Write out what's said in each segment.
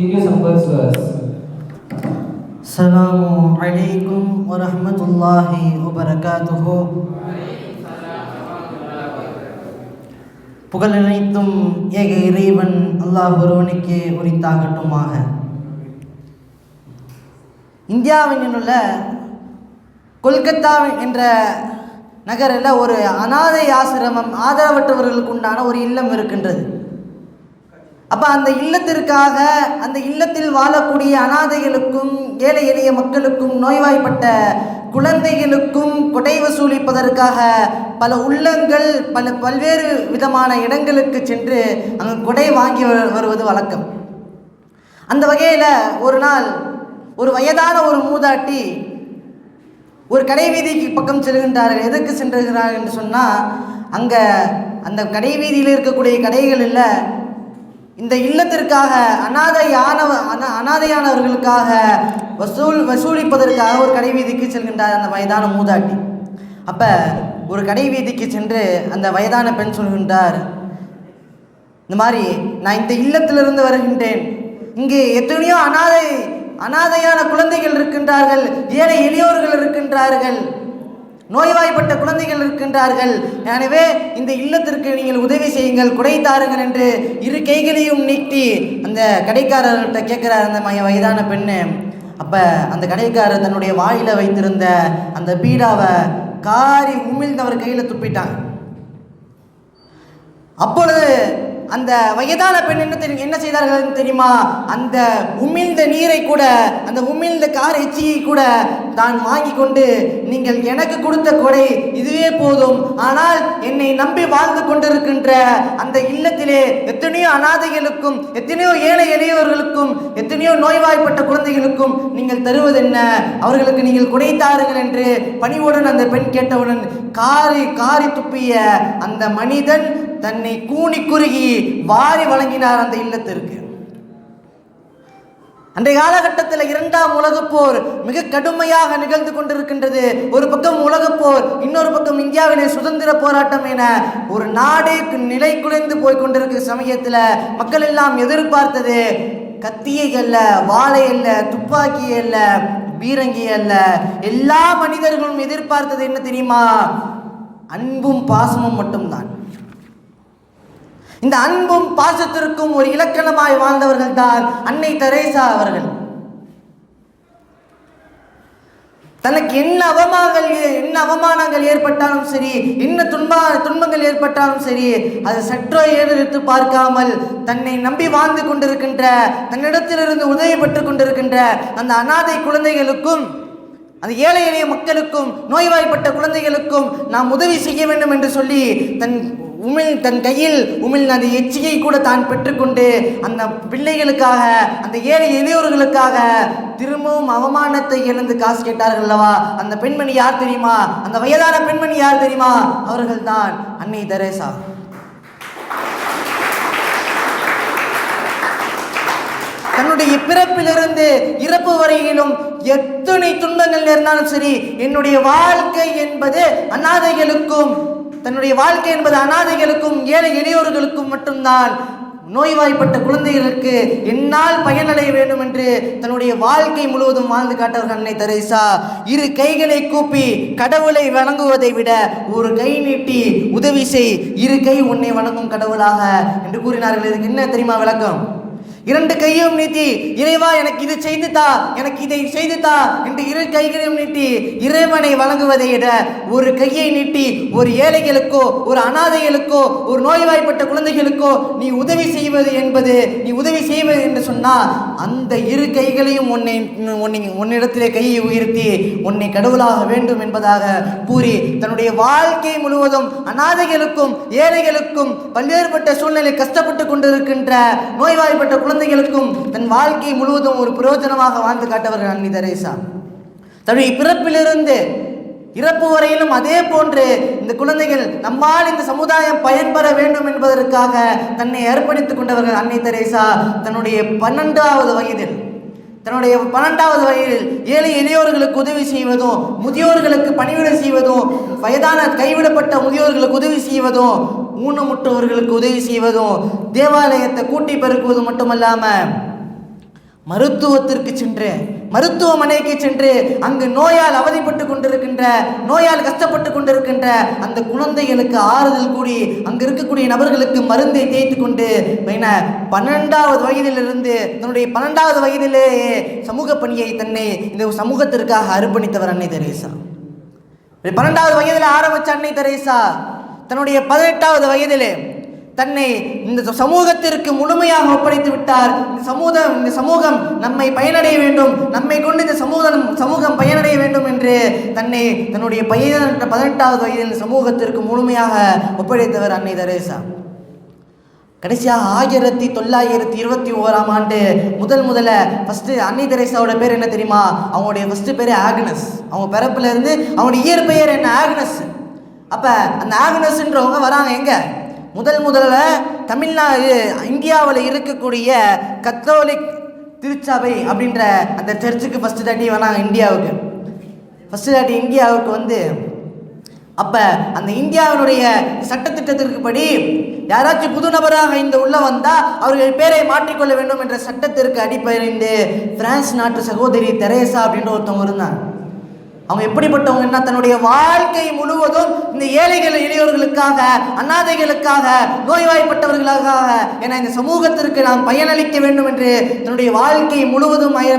English numbers verse. Assalamu alaikum wa rahmatullahi wa barakatuhu. புகழ் அனைத்தும் ஏக இறைவன் அல்லாஹ் ஒருவனுக்கே உரித்தாகட்டுமாக இந்தியாவின் உள்ள கொல்கத்தா என்ற நகரில் ஒரு அனாதை ஆசிரமம் ஆதரவற்றவர்களுக்கு உண்டான ஒரு இல்லம் இருக்கின்றது அப்போ அந்த இல்லத்திற்காக அந்த இல்லத்தில் வாழக்கூடிய அனாதைகளுக்கும் ஏழை எளிய மக்களுக்கும் நோய்வாய்ப்பட்ட குழந்தைகளுக்கும் கொடை வசூலிப்பதற்காக பல உள்ளங்கள் பல பல்வேறு விதமான இடங்களுக்கு சென்று அங்கு கொடை வாங்கி வருவது வழக்கம். அந்த வகையில் ஒரு நாள் ஒரு வயதான ஒரு மூதாட்டி ஒரு கடை வீதிக்கு பக்கம் செல்கின்றார்கள். எதுக்கு சென்றுகிறார்கள் என்று சொன்னால் அங்கே அந்த கடை வீதியில் இருக்கக்கூடிய கடைகளில் இந்த இல்லத்திற்காக அனாதையானவ அனா அனாதையானவர்களுக்காக வசூல் வசூலிப்பதற்காக ஒரு கடை வீதிக்கு செல்கின்றார் அந்த வயதான மூதாட்டி. அப்போ ஒரு கடை வீதிக்கு சென்று அந்த வயதான பெண் சொல்கின்றார் இந்த மாதிரி நான் இந்த இல்லத்திலிருந்து வருகின்றேன். இங்கே எத்தனையோ அனாதை அனாதையான குழந்தைகள் இருக்கின்றார்கள் ஏழை எளியோர்கள் இருக்கின்றார்கள். நோய்வாய்ப்பட்ட குழந்தைகள் இருக்கின்றார்கள். எனவே இந்த இல்லத்திற்கு நீங்கள் உதவி செய்யுங்கள். குடை தாருங்கள் என்று இரு கைகளையும் நீட்டி அந்த கடைக்காரர்கிட்ட கேட்குறார் அந்த மைய வயதான பெண்ணு. அப்போ அந்த கடைக்காரர் தன்னுடைய வாயில வைத்திருந்த அந்த பீடாவை காரி உமிழ்ந்தவர் கையில் துப்பிட்டாங்க அப்பொழுது அந்த வயதான பெண் என்ன தெரியும் என்ன செய்தார்கள் தெரியுமா? அந்த உமிழ்ந்த நீரை கூட அந்த உமிழ்ந்த கார் எச்சியை கூட தான் வாங்கி கொண்டு நீங்கள் எனக்கு கொடுத்த கொடை இதுவே போதும். ஆனால் என்னை நம்பி வாழ்ந்து கொண்டிருக்கின்ற அந்த இல்லத்திலே எத்தனையோ அனாதைகளுக்கும் எத்தனையோ ஏழை எளியவர்களுக்கும் எத்தனையோ நோய்வாய்ப்பட்ட குழந்தைகளுக்கும் நீங்கள் தருவது என்ன அவர்களுக்கு நீங்கள் குடைத்தாருங்கள் என்று பணிவுடன் அந்த பெண் கேட்டவுடன் காரி காரி துப்பிய அந்த மனிதன் தன்னை கூணி குறுகி வாரி வழங்கினார் அந்த இல்லத்திற்கு. அன்றைய காலகட்டத்தில் இரண்டாம் உலகப் போர் மிக கடுமையாக நிகழ்ந்து கொண்டிருக்கின்றது. ஒரு பக்கம் உலகப் போர் இன்னொரு பக்கம் இந்தியாவிலே சுதந்திர போராட்டம் என ஒரு நாடே நிலை குலைந்து போய் கொண்டிருக்கிற சமயத்தில் மக்கள் எல்லாம் எதிர்பார்த்தது கத்தியை அல்ல வாழை அல்ல துப்பாக்கி அல்ல பீரங்கி அல்ல. எல்லா மனிதர்களும் எதிர்பார்த்தது என்ன தெரியுமா? அன்பும் பாசமும் மட்டும்தான். இந்த அன்பும் பாசத்திற்கும் ஒரு இலக்கணமாய் வாழ்ந்தவர்கள் தான் அன்னை தெரேசா அவர்கள். தனக்கு என்ன அவமானங்கள் என்ன அவமானங்கள் ஏற்பட்டாலும் சரி என்ன துன்பா துன்பங்கள் ஏற்பட்டாலும் சரி அதை சற்றோ ஏறெடுத்து பார்க்காமல் தன்னை நம்பி வாழ்ந்து கொண்டிருக்கின்ற தன்னிடத்திலிருந்து உதவி பெற்றுக் கொண்டிருக்கின்ற அந்த அனாதை குழந்தைகளுக்கும் அந்த ஏழை எளிய மக்களுக்கும் நோய்வாய்ப்பட்ட குழந்தைகளுக்கும் நாம் உதவி செய்ய வேண்டும் என்று சொல்லி தன் உமிழ் தன் கையில் உமிழ் அந்த எச்சியை கூட தான் பெற்றுக்கொண்டு அந்த பிள்ளைகளுக்காக அந்த ஏழை எளியோர்களுக்காக திரும்பவும் அவமானத்தை இழந்து காசு கேட்டார்கள் அல்லவா? அந்த பெண்மணி யார் தெரியுமா? அந்த வயதான பெண்மணி யார் தெரியுமா? அவர்கள்தான் அன்னை தெரேசா. தன்னுடைய பிறப்பிலிருந்து இறப்பு வரையிலும் எத்தனை துன்பங்கள் நேர்ந்தாலும் சரி என்னுடைய வாழ்க்கை என்பது அநாதைகளுக்கும் தன்னுடைய வாழ்க்கை என்பது அனாதைகளுக்கும் ஏழை எளியோர்களுக்கும் மட்டும்தான். நோய்வாய்ப்பட்ட குழந்தைகளுக்கு என்னால் பயனடைய வேண்டும் என்று தன்னுடைய வாழ்க்கை முழுவதும் வாழ்ந்து காட்டவர்கள் அன்னை தெரேசா. இரு கைகளை கூப்பி கடவுளை வணங்குவதை விட ஒரு கை நீட்டி உதவி செய். இரு கை உன்னை வணங்கும் கடவுளாக என்று கூறினார்கள். இதுக்கு என்ன தெரியுமா விளக்கம்? இரண்டு கையும் நீட்டி இறைவா எனக்கு இது செய்து தா எனக்கு இதை செய்து தா என்று இரு கைகளையும் நீட்டி இறைவனை வழங்குவதை விட ஒரு கையை நீட்டி ஒரு ஏழைகளுக்கோ ஒரு அனாதைகளுக்கோ ஒரு நோய்வாய்ப்பட்ட குழந்தைகளுக்கோ நீ உதவி செய்வது என்பது நீ உதவி செய்வது என்று சொன்னால் அந்த இரு கைகளையும் உன்னை உன்னை உன்னிடத்திலே கையை உயர்த்தி உன்னை கடவுளாக வேண்டும் என்பதாக கூறி தன்னுடைய வாழ்க்கை முழுவதும் அனாதைகளுக்கும் ஏழைகளுக்கும் பல்வேறுபட்ட சூழ்நிலை கஷ்டப்பட்டு கொண்டிருக்கின்ற நோய்வாய்ப்பட்ட குழந்தைகளுக்கும் தன் வாழ்க்கை முழுவதும் ஒரு பிரயோஜனமாக வாழ்ந்து காட்டவர்கள் அன்னி தெரேசா. தன்னுடைய பிறப்பிலிருந்து இறப்பு வரையிலும் அதே போன்று இந்த குழந்தைகள் நம்மால் இந்த சமுதாயம் பயன்பெற வேண்டும் என்பதற்காக தன்னை அர்ப்பணித்துக் கொண்டவர்கள் அன்னை தெரேசா. தன்னுடைய பன்னெண்டாவது வயதில் தன்னுடைய பன்னெண்டாவது வயதில் ஏழை எளியோர்களுக்கு உதவி செய்வதும் முதியோர்களுக்கு பணிவிடை செய்வதும் வயதான கைவிடப்பட்ட முதியோர்களுக்கு உதவி செய்வதும் ஊனமுற்றவர்களுக்கு உதவி செய்வதும் தேவாலயத்தை கூட்டி பெருக்குவதும் மட்டுமல்லாமல் மருத்துவத்திற்கு சென்று மருத்துவமனைக்கு சென்று அங்கு நோயால் அவதிப்பட்டு கொண்டிருக்கின்ற நோயால் கஷ்டப்பட்டு கொண்டிருக்கின்ற அந்த குழந்தைகளுக்கு ஆறுதல் கூடி அங்கு இருக்கக்கூடிய நபர்களுக்கு மருந்தை தேய்த்து கொண்டு என்ன பன்னெண்டாவது வயதிலிருந்து தன்னுடைய பன்னெண்டாவது வயதிலேயே சமூக பணியை தன்னை இந்த சமூகத்திற்காக அர்ப்பணித்தவர் அன்னை தெரேசா. பன்னெண்டாவது வயதில் ஆரம்பிச்ச அன்னை தெரேசா. தன்னுடைய பதினெட்டாவது வயதிலே தன்னை இந்த சமூகத்திற்கு முழுமையாக ஒப்படைத்து விட்டார். இந்த சமூகம் இந்த சமூகம் நம்மை பயனடைய வேண்டும். நம்மை கொண்டு இந்த சமூகம் சமூகம் பயனடைய வேண்டும் என்று தன்னை தன்னுடைய பதினெட்டு பதினெட்டாவது வயதில் சமூகத்திற்கு முழுமையாக ஒப்படைத்தவர் அன்னை தரேசா. கடைசியாக ஆயிரத்தி தொள்ளாயிரத்தி இருபத்தி ஓராம் ஆண்டு முதல் முதல்ல ஃபஸ்ட்டு அன்னை தெரேசாவோட பேர் என்ன தெரியுமா? அவங்களுடைய ஃபஸ்ட்டு பேர் ஆக்னஸ். அவங்க பிறப்புல இருந்து அவங்களுடைய இயற்பெயர் என்ன? ஆக்னஸ். அப்போ அந்த ஆக்னஸ்ன்றவங்க வராங்க எங்கே? முதல் முதல்ல தமிழ்நாடு இந்தியாவில் இருக்கக்கூடிய கத்தோலிக் திருச்சபை அப்படின்ற அந்த சர்ச்சுக்கு ஃபஸ்ட்டு தாட்டி வராங்க இந்தியாவுக்கு. ஃபஸ்ட்டு தாட்டி இந்தியாவுக்கு வந்து அப்போ அந்த இந்தியாவினுடைய சட்டத்திட்டத்திற்கு படி யாராச்சும் புது நபராக இந்த உள்ள வந்தால் அவர்கள் பேரை மாற்றிக்கொள்ள வேண்டும் என்ற சட்டத்திற்கு அடிப்படைந்து பிரான்ஸ் நாட்டு சகோதரி தெரேசா அப்படின்ற ஒருத்தவங்க இருந்தாங்க. அவங்க எப்படிப்பட்டவங்கன்னா தன்னுடைய வாழ்க்கை முழுவதும் இந்த ஏழைகள் எளியோர்களுக்காக அனாதைகளுக்காக நோய்வாய்ப்பட்டவர்களுக்காக என இந்த சமூகத்திற்கு நாம் பயனளிக்க வேண்டும் என்று தன்னுடைய வாழ்க்கை முழுவதும் பய-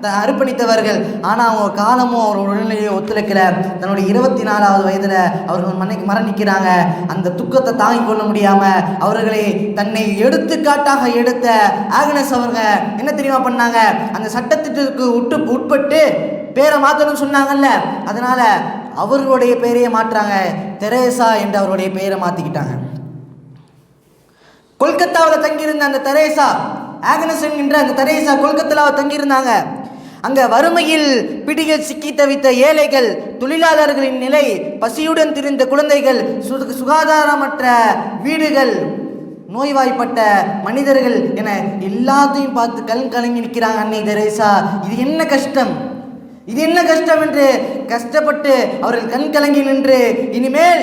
த- அர்ப்பணித்தவர்கள். ஆனால் அவங்க காலமும் அவர் உடல்நிலையை ஒத்துழைக்கல. தன்னுடைய இருபத்தி நாலாவது வயதில் அவர்கள் மனை மரணிக்கிறாங்க. அந்த துக்கத்தை தாங்கிக் கொள்ள முடியாமல் அவர்களை தன்னை எடுத்துக்காட்டாக எடுத்த ஆக்னஸ் அவங்க என்ன தெரியுமா பண்ணாங்க? அந்த சட்டத்திட்டத்துக்கு உட்டு உட்பட்டு பேரை மாற்றணும்னு சொன்னாங்கல்ல அதனால் அவர்களுடைய பெயரையே மாற்றுறாங்க தெரேசா என்று அவருடைய பெயரை மாற்றிக்கிட்டாங்க கொல்கத்தாவில் தங்கியிருந்த அந்த தெரேசா ஆக்னஸ் என்ற அந்த தெரேசா கொல்கத்தாவில் தங்கியிருந்தாங்க. அங்கே வறுமையில் பிடியில் சிக்கி தவித்த ஏழைகள் தொழிலாளர்களின் நிலை பசியுடன் திரிந்த குழந்தைகள் சு சுகாதாரமற்ற வீடுகள் நோய்வாய்ப்பட்ட மனிதர்கள் என எல்லாத்தையும் பார்த்து கண் கலங்கி நிற்கிறாங்க அன்னை தெரேசா. இது என்ன கஷ்டம்? இது என்ன கஷ்டம் என்று கஷ்டப்பட்டு அவர்கள் கண் கலங்கி நின்று இனிமேல்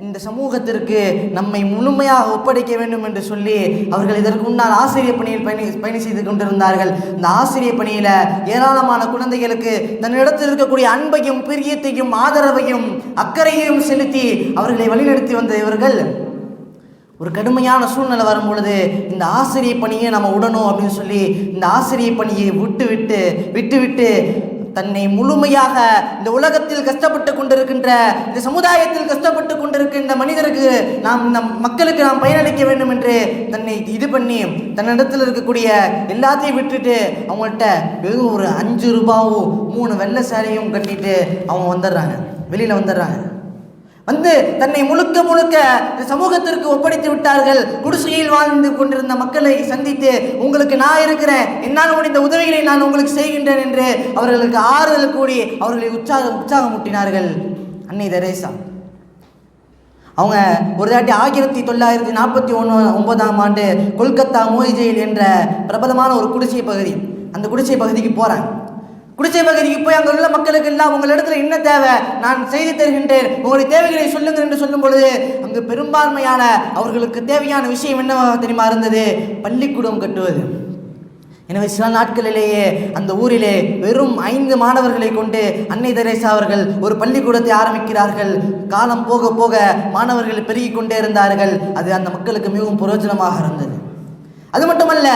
இந்த சமூகத்திற்கு நம்மை முழுமையாக ஒப்படைக்க வேண்டும் என்று சொல்லி அவர்கள் இதற்கு முன்னால் ஆசிரியர் பணியில் பயணி பயணி செய்து கொண்டிருந்தார்கள். இந்த ஆசிரியர் பணியில் ஏராளமான குழந்தைகளுக்கு தன்னிடத்தில் இருக்கக்கூடிய அன்பையும் பிரியத்தையும் ஆதரவையும் அக்கறையையும் செலுத்தி அவர்களை வழிநடத்தி வந்த இவர்கள் ஒரு கடுமையான சூழ்நிலை வரும் பொழுது இந்த ஆசிரியர் பணியை நம்ம விடணும் அப்படின்னு சொல்லி இந்த ஆசிரியர் பணியை விட்டு விட்டு விட்டு விட்டு தன்னை முழுமையாக இந்த உலகத்தில் கஷ்டப்பட்டு கொண்டிருக்கின்ற இந்த சமுதாயத்தில் கஷ்டப்பட்டு கொண்டிருக்கின்ற மனிதருக்கு நாம் இந்த மக்களுக்கு நாம் பயனளிக்க வேண்டும் என்று தன்னை இது பண்ணி தன்னிடத்தில் இருக்கக்கூடிய எல்லாத்தையும் விட்டுட்டு அவங்கள்ட்ட வெறும் ஒரு அஞ்சு ரூபாவும் மூணு வெள்ளை சேலையும் கட்டிட்டு அவங்க வந்துடுறாங்க. வெளியில் வந்துடுறாங்க. வந்து தன்னை முழுக்க முழுக்க இந்த சமூகத்திற்கு ஒப்படைத்து விட்டார்கள். குடிசையில் வாழ்ந்து கொண்டிருந்த மக்களை சந்தித்து உங்களுக்கு நான் இருக்கிறேன் என்னால் முடிந்த உதவிகளை நான் உங்களுக்கு செய்கின்றேன் என்று அவர்களுக்கு ஆறுதல் கூடி அவர்களை உற்சாக உற்சாகமூட்டினார்கள். அன்னை தெரேசா. அவங்க ஒரு தாட்டி ஆயிரத்தி தொள்ளாயிரத்தி நாற்பத்தி ஒன்று ஒன்பதாம் ஆண்டு கொல்கத்தா மோய்ஜெயில் என்ற பிரபலமான ஒரு குடிசை பகுதி. அந்த குடிசை பகுதிக்கு போகிறாங்க குடிசை பகுதிக்கு போய் அங்கே உள்ள மக்களுக்கு எல்லாம் உங்களிடத்துல என்ன தேவை? நான் செய்து தருகின்றேன். உங்களுடைய தேவைகளை சொல்லுங்கள் என்று சொல்லும் பொழுது அங்கு பெரும்பான்மையான அவர்களுக்கு தேவையான விஷயம் என்னவாக தெரியுமா இருந்தது? பள்ளிக்கூடம் கட்டுவது. எனவே சில நாட்களிலேயே அந்த ஊரிலே வெறும் ஐந்து மாணவர்களை கொண்டு அன்னை தெரேசா அவர்கள் ஒரு பள்ளிக்கூடத்தை ஆரம்பிக்கிறார்கள். காலம் போக போக மாணவர்கள் பெருகிக் கொண்டே இருந்தார்கள். அது அந்த மக்களுக்கு மிகவும் பிரயோஜனமாக இருந்தது. அது மட்டுமல்ல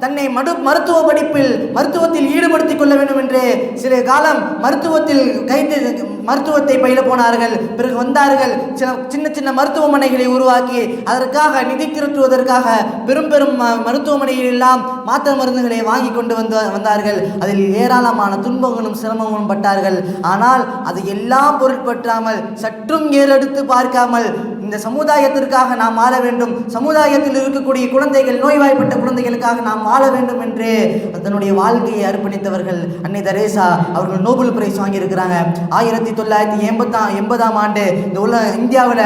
தன்னை மடு மருத்துவ படிப்பில் மருத்துவத்தில் ஈடுபடுத்திக் கொள்ள வேண்டும் என்று சில காலம் மருத்துவத்தில் கைது மருத்துவத்தை பயில போனார்கள். பிறகு வந்தார்கள். சில சின்ன சின்ன மருத்துவமனைகளை உருவாக்கி அதற்காக நிதி திரட்டுவதற்காக பெரும் பெரும் ம- எல்லாம் மாத்திரை மருந்துகளை வாங்கி கொண்டு வந்து வந்தார்கள். அதில் ஏராளமான துன்பங்களும் சிரமங்களும் பட்டார்கள். ஆனால் அது எல்லாம் பொருட்பற்றாமல் சற்றும் ஏறெடுத்து பார்க்காமல் இந்த சமுதாயத்திற்காக நாம் வாழ வேண்டும். சமுதாயத்தில் இருக்கக்கூடிய குழந்தைகள் நோய்வாய்ப்பட்ட குழந்தைகளுக்காக நாம் வாழ வேண்டும் என்று தன்னுடைய வாழ்க்கையை அர்ப்பணித்தவர்கள் அன்னை தரேசா அவர்கள் நோபல் பிரைஸ் வாங்கியிருக்கிறாங்க. ஆயிரத்தி தொள்ளாயிரத்தி எண்பத்தாம் எண்பதாம் ஆண்டு இந்த உள்ள இந்தியாவில்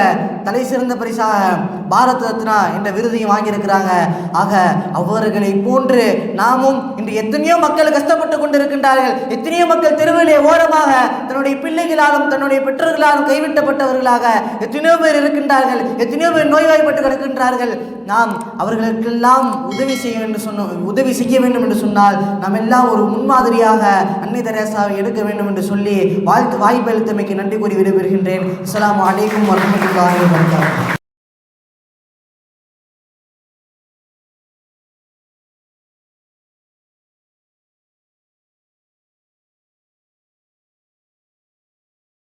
தலை சிறந்த பரிசாக பாரத் ரத்னா என்ற விருதையும் வாங்கியிருக்கிறாங்க. ஆக அவர்களை போன்று நாமும் இன்று எத்தனையோ மக்கள் கஷ்டப்பட்டு கொண்டிருக்கின்றார்கள். எத்தனையோ மக்கள் தெருவிலே ஓரமாக தன்னுடைய பிள்ளைகளாலும் தன்னுடைய பெற்றோர்களாலும் கைவிட்டப்பட்டவர்களாக எத்தனையோ பேர் இருக்கின்றார்கள். எத்தனையோ பேர் நோய்வாய்ப்பட்டு கிடக்கின்றார்கள். நாம் அவர்களுக்கெல்லாம் உதவி செய்ய வேண்டும் சொன்ன உதவி செய்ய வேண்டும் என்று சொன்னால் நாம் எல்லாம் ஒரு முன்மாதிரியாக அன்னை தெரேசாவை எடுக்க வேண்டும் என்று சொல்லி வாழ்த்து வாய்ப்பு அளித்தமைக்கு நன்றி கூறி விடைபெறுகின்றேன். அஸ்லாம் அலைக்கும் வரமத்துல்லாஹி வபரகாத்துஹு.